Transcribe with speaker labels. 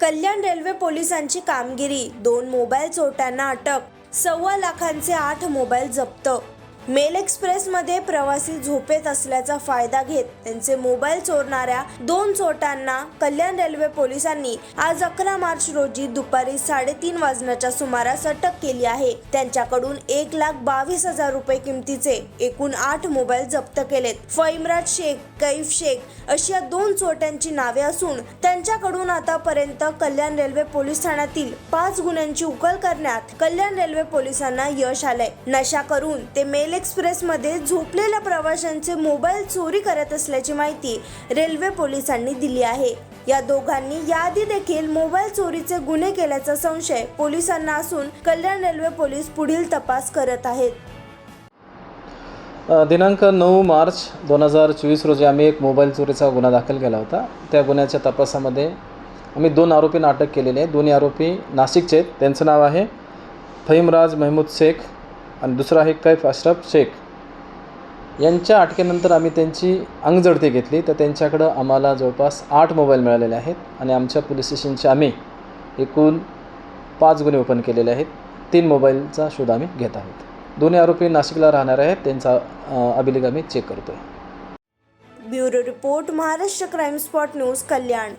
Speaker 1: कल्याण railway पोलिसांची कामगिरी. दोन मोबाईल चोरट्यांना अटक सव्वा लाखांचे आठ मोबाईल जप्त मेल एक्सप्रेसमध्ये प्रवासी झोपेत असल्याचा फायदा घेत त्यांचे मोबाईल चोरणाऱ्या दोन चोरट्यांना कल्याण रेल्वे पोलिसांनी आज अकरा मार्च रोजी दुपारी साडेतीन वाजण्याच्या सुमारास अटक केली आहे. त्यांच्याकडून एक लाख बावीस हजार रुपये किमतीचे एकूण आठ मोबाईल जप्त केलेत. फैमराज शेख कैफ शेख अशी या दोन चोरट्यांची नावे असून त्यांच्याकडून आतापर्यंत कल्याण रेल्वे पोलीस ठाण्यातील पाच गुन्ह्यांची उकल करण्यात कल्याण रेल्वे पोलिसांना यश आलंय. नशा करून ते मेल एक्सप्रेसमध्ये झोपलेल्या प्रवाशांचे मोबाईल चोरी करत असल्याची माहिती रेल्वे पोलिसांनी दिली आहे. या दोघांनी याआधी देखील मोबाईल चोरीचे गुन्हे केल्याचा संशय पोलिसांना असून कल्याण रेल्वे पोलीस पुढील तपास करत आहेत.
Speaker 2: दिनांक नऊ मार्च दोन हजार चोवीस रोजी आम्ही एक मोबाईल चोरीचा गुन्हा दाखल केला होता. त्या गुन्ह्याच्या तपासामध्ये आम्ही दोन आरोपींना अटक केलेली आहे दोन्ही आरोपी नाशिकचे आहेत. त्यांचं नाव आहे फहीमराज महमूद शेख आणि दुसरा आहे कैफ अशरफ शेख. यांच्या अटकेनंतर आम्ही त्यांची अंगजडती घेतली. तर त्यांच्याकडं आम्हाला जवळपास आठ मोबाईल मिळालेले आहेत आणि आमच्या पोलीस स्टेशनचे आम्ही एकूण पाच गुन्हे ओपन केलेले आहेत. तीन मोबाईलचा शोध आम्ही घेत आहोत. दोन्ही आरोपी नाशिकला राहणार आहेत. त्यांचा अभिलेख आम्ही चेक करतो आहे
Speaker 1: bureau report Maharashtra crime spot news Kalyan.